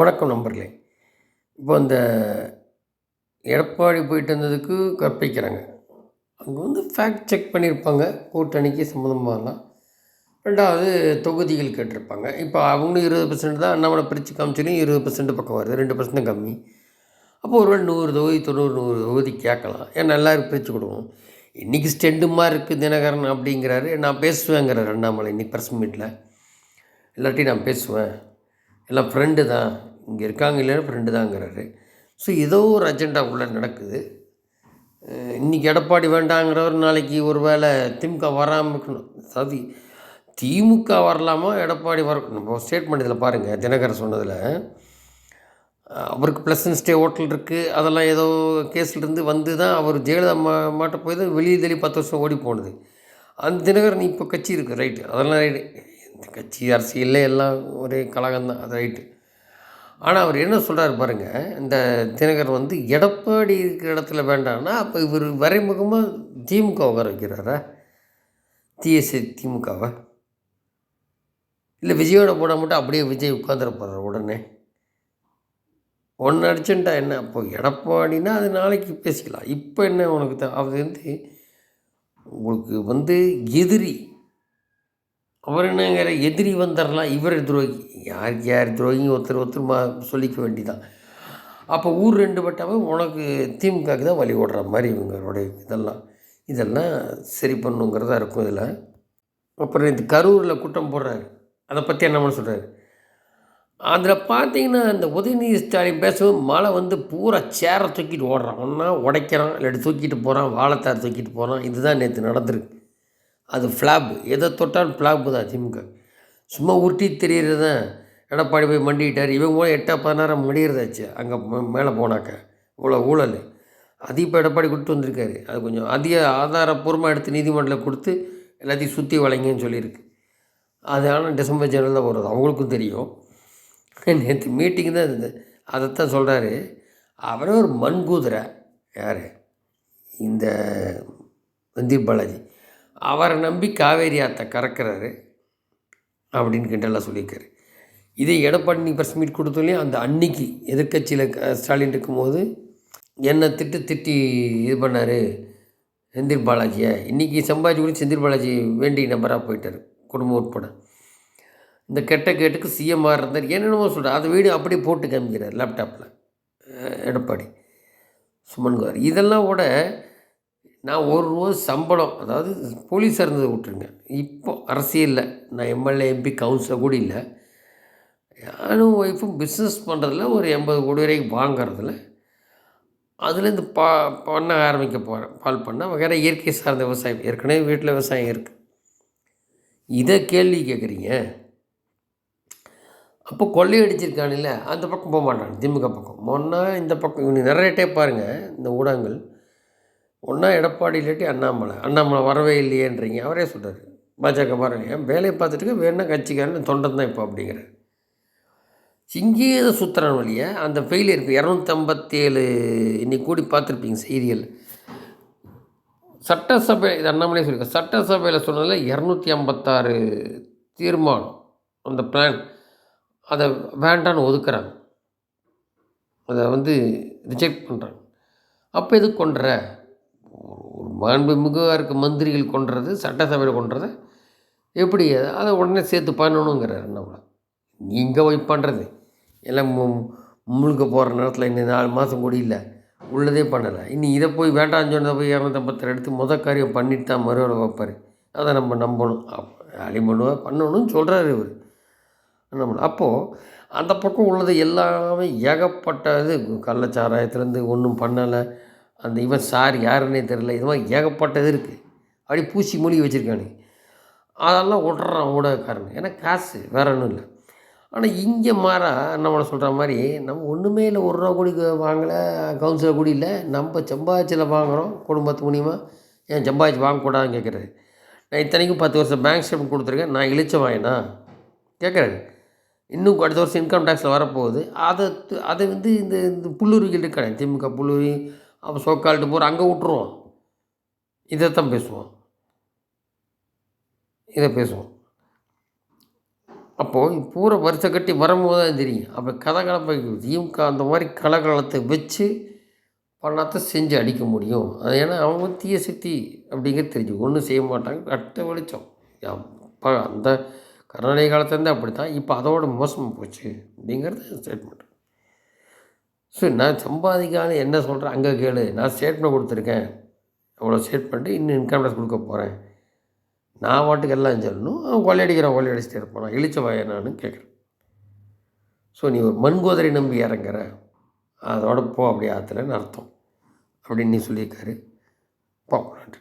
வணக்கம் நம்பர்களே இப்போ இந்த எடப்பாடி போயிட்டு வந்ததுக்கு கற்பிக்கிறாங்க. அங்கே வந்து ஃபேக்ட் செக் பண்ணியிருப்பாங்க கூட்டணிக்கு சம்மந்தமாகலாம் ரெண்டாவது தொகுதிகள் கேட்டிருப்பாங்க. இப்போ அவங்களும் இருபது பர்சன்ட் தான் அண்ணாமலை பிரித்து காமிச்சாலும் இருபது பர்சன்ட் பக்கம் வருது. ரெண்டு பர்சன்ட் கம்மி. அப்போ ஒரு நூறு தொகுதி தொண்ணூறு நூறு தொகுதி கேட்கலாம். ஏன்னா எல்லோரும் பிரித்து கொடுவோம் இன்றைக்கி ஸ்டெண்டுமா இருக்குது தினகரன் அப்படிங்கிறாரு. நான் பேசுவேங்கிறார் அண்ணாமலை இன்னைக்கு ப்ரெஸ் மீட்டில் இல்லாட்டி நான் பேசுவேன். எல்லாம் ஃப்ரெண்டு தான். இங்கே இருக்காங்க இல்லைன்னா ஃப்ரெண்டு தாங்கிறாரு. ஸோ ஏதோ ஒரு அஜெண்டா உள்ளே நடக்குது. இன்றைக்கி இன்னைக்கு எடப்பாடி வேண்டாங்கிறவர் நாளைக்கு ஒரு வேளை திமுக வராமல் இருக்கணும். அதாவது திமுக வரலாமா எடப்பாடி வர நம்ம ஸ்டேட்மெண்ட் இதில் பாருங்கள் தினகரன் சொன்னதில். அவருக்கு ப்ளஸ் ஸ்டே ஹோட்டல் இருக்குது அதெல்லாம் ஏதோ கேஸ்லேருந்து வந்து தான் அவர் ஜெயலலிதா மா மாட்ட போய் தான் வெளியே தள்ளி பத்து வருஷம் ஓடி போனது. அந்த தினகரன் இப்போ கட்சி இருக்குது ரைட்டு அதெல்லாம் ரைட்டு இந்த கட்சி அரசியல்ல எல்லாம் ஒரே கலகம் தான் அது ரைட்டு ஆனால் அவர் என்ன சொல்கிறாரு பாருங்கள் இந்த தினகர் வந்து எடப்பாடி இருக்கிற இடத்துல வேண்டாம்னா அப்போ இவர் வரைமுகமாக திமுக உட்கார வைக்கிறாரா? டிஎஸ்சி திமுகவை இல்லை விஜயோட போட மட்டும் அப்படியே விஜய் உட்காந்துருப்பார் உடனே. ஒன்று அடிச்சுட்டா என்ன? அப்போ எடப்பாடினா அது நாளைக்கு பேசிக்கலாம். இப்போ என்ன உனக்கு த அது வந்து உங்களுக்கு வந்து எதிரி அவர் என்னங்கிற எதிரி வந்துடலாம் இவர் துரோகி. யாருக்கு யார் துரோகி ஒருத்தர் ஒருத்தர் மா சொல்லிக்க வேண்டிதான். அப்போ ஊர் ரெண்டு பட்டாவே உனக்கு திமுகக்கு தான் வழி ஓடுற மாதிரி இவங்களுடைய இதெல்லாம். இதெல்லாம் சரி பண்ணுங்கிறதா இருக்கும் இதில். அப்புறம் இந்த கரூரில் குட்டம் போடுறாரு. அதை பற்றி என்ன சொல்கிறாரு? அதில் பார்த்தீங்கன்னா அந்த உதயநிதி ஸ்டாலின் பேசும்போது மழை வந்து பூரா சேரை தூக்கிட்டு ஓடுறான். ஒன்றா உடைக்கிறான் இல்லாட்டி தூக்கிட்டு போகிறான் வாழைத்தார் தூக்கிட்டு போகிறான் இதுதான் நேற்று நடந்திருக்கு. அது ஃப்ளாப் எதை தொட்டாலும் ஃப்ளாப்பு தான் திமுக சும்மா உருட்டி தெரிகிறது தான் எடப்பாடி போய் மண்டிக்கிட்டார். இவங்க கூட எட்டா பதினாறாம் முடிகிறதாச்சு அங்கே மேலே போனாக்க. இவ்வளோ ஊழல். அது இப்போ எடப்பாடி கொடுத்து வந்திருக்காரு. அது கொஞ்சம் அதிக ஆதாரப்பூர்வமாக எடுத்து நீதிமன்றத்தில் கொடுத்து எல்லாத்தையும் சுற்றி வழங்கின்னு சொல்லியிருக்கு. அது ஆனால் டிசம்பர் ஜனவரி தான் வருது அவங்களுக்கும் தெரியும். நேற்று மீட்டிங் தான் இருந்தது. அதைத்தான் சொல்கிறாரு அவரே ஒரு மண் குதிரை யார்? இந்த வந்தீப் பாலாஜி. அவரை நம்பி காவேரி ஆற்றை கறக்கிறாரு அப்படின்னு கிண்டலாக சொல்லியிருக்காரு. இதே எடப்பாடி ப்ரெஸ் மீட் கொடுத்தோலையும் அந்த அன்னைக்கு எதிர்க்கட்சியில் ஸ்டாலின் இருக்கும்போது என்னை திட்டு திட்டி இது பண்ணார் செந்தில் பாலாஜியை. இன்றைக்கி சம்பாஜி கூட செந்தில் பாலாஜி வேண்டிய நபராக போயிட்டார் குடும்பம் உட்பட இந்த கெட்ட கேட்டுக்கு சிஎம்ஆர் இருந்தார் என்னென்னமோ சொல்கிறார் அதை வீடியோ அப்படியே போட்டு காமிக்கிறார் லேப்டாப்பில் எடப்பாடி சுமன் குமார் இதெல்லாம் கூட நான் ஒரு ரூபா சம்பளம் அதாவது போலீஸாக இருந்ததை விட்டுருங்க. இப்போ அரசியலில் நான் எம்எல்ஏ எம்பி கவுன்சிலர் கூட இல்லை. நானும் ஒய்ஃபும் பிஸ்னஸ் பண்ணுறதுல ஒரு எண்பது கோடி வரைக்கும் வாங்குறதுல அதுலேருந்து பா பண்ண ஆரம்பிக்க போகிறேன் பால் பண்ண வேறு இயற்கை சார்ந்த விவசாயம் ஏற்கனவே வீட்டில் விவசாயம் இருக்குது இதை கேள்வி கேட்குறீங்க அப்போ கொள்ளையடிச்சிருக்கானில்ல அந்த பக்கம் போக மாட்டான் திமுக பக்கம். ஒன்றா இந்த பக்கம் இவனு நிறைய டைப் பாருங்கள் இந்த ஊடகங்கள். ஒன்றா எடப்பாடி இல்லாட்டி அண்ணாமலை. அண்ணாமலை வரவே இல்லையேன்றீங்க. அவரே சொல்கிறார் பாஜக பாருங்க என் வேலையை பார்த்துட்டு வேணா கட்சிக்காரன் தொண்டன் தான் இப்போ அப்படிங்கிற இங்கேயே சுத்திரன் வழியை அந்த ஃபெயிலியர் இருக்குது இரநூத்தம்பத்தேழு இன்னைக்கு கூடி பார்த்துருப்பீங்க செய்திகள். சட்டசபை இது அண்ணாமலே சொல்லியிருக்க சட்டசபையில் சொன்னதில் இரநூத்தி ஐம்பத்தாறு தீர்மானம். அந்த பிளான் அதை வேண்டான்னு ஒதுக்குறாங்க. அதை வந்து ரிஜெக்ட் பண்ணுறாங்க அப்போ எதுக்கு கொண்டுற? ஒரு மாண்புமிகுவாக இருக்க மந்திரிகள் கொன்றது சட்டசபையில் கொன்றதை எப்படி அதை? உடனே சேர்த்து பண்ணணுங்கிறார் அண்ணாமலை நீங்கள் போய் பண்ணுறது எல்லாம் முழுக்க போகிற நேரத்தில் இன்னும் நாலு மாதம் கூட இல்லை. உள்ளதே பண்ணலை. இனி இதை போய் வேண்டாம் சொன்னதை போய் இரநூத்தம்பத்தாறு எடுத்து முத காரியம் பண்ணிட்டு தான் மறுவலை வைப்பார் அதை நம்ம நம்பணும். அழிமணுவாக பண்ணணும்னு சொல்கிறாரு இவர். நம்ம அப்போது அந்த பக்கம் உள்ளது எல்லாமே ஏகப்பட்டது. கள்ளச்சாராயத்துலேருந்து ஒன்றும் பண்ணலை. அந்த இவன் சார் யாருன்னே தெரில இது மாதிரி ஏகப்பட்டது இருக்குது அப்படி பூசி மூலிகை வச்சுருக்கானு. அதெல்லாம் விட்றான் ஊடகக்காரன். ஏன்னா காசு வேற ஒன்றும் இல்லை. ஆனால் இங்கே மாறா நம்மளை சொல்கிற மாதிரி நம்ம ஒன்றுமே இல்லை. ஒரு ரூபா கூடி வாங்கலை. கவுன்சிலர் கூடி இல்லை. நம்ம சம்பாதிச்சில் வாங்குகிறோம் குடும்பத்து மூலியமாக ஏன் சம்பாதிச்சு வாங்கக்கூடாதுன்னு கேட்குறாரு நான் இத்தனைக்கும் பத்து வருஷம் பேங்க் ஸ்டேட்மெண்ட் கொடுத்துருக்கேன். நான் இழிச்ச வாங்கினா கேட்குறாரு இன்னும் அடுத்த வருஷம் இன்கம் டேக்ஸில் வரப்போகுது. அதை அதை வந்து இந்த இந்த புல்லுருவிகள் இருக்கானே. திமுக புல்லுரி அப்போ சோக்கால்ட்டு போகிற அங்கே விட்ருவோம் இதைத்தான் பேசுவோம் இதை பேசுவோம் அப்போது பூரா வருஷ கட்டி வரும்போது தான் தெரியும். அப்போ கலகலப்பை திமுக அந்த மாதிரி கலகலத்தை வச்சு பணத்தை செஞ்சு அடிக்க முடியும். அது ஏன்னா அவங்க தீய சக்தி அப்படிங்கிறது தெரிஞ்சு ஒன்றும் செய்ய மாட்டாங்க. கட்ட வெளிச்சம். அப்போ அந்த கருணாநிதி காலத்துலேருந்து அப்படி தான் இப்போ அதோட மோசமாக போச்சு அப்படிங்கிறது ஸ்டேட்மெண்ட் ஸோ நான் சம்பாதிக்காத என்ன சொல்கிறேன் அங்கே கேளு. நான் ஸ்டேட்மெண்ட் கொடுத்துருக்கேன். அவ்வளோ ஸ்டேட் பண்ணிட்டு இன்னும் இன்கம் டேக்ஸ் கொடுக்க போகிறேன் நான் வாட்டுக்கு எல்லாம் சொல்லணும். அவன் கொள்ளையடிக்கிறான் கொள்ளையடிச்சிட்டு இருப்பான்? இழிச்ச வயனான்னு கேட்குறேன். ஸோ நீ ஒரு மண்கோதரை நம்பி இறங்குற. அதோட போ அப்படி ஆற்றுலன்னு அர்த்தம். அப்படின்னு நீ சொல்லியிருக்காரு. பார்ப்போம் நன்றி.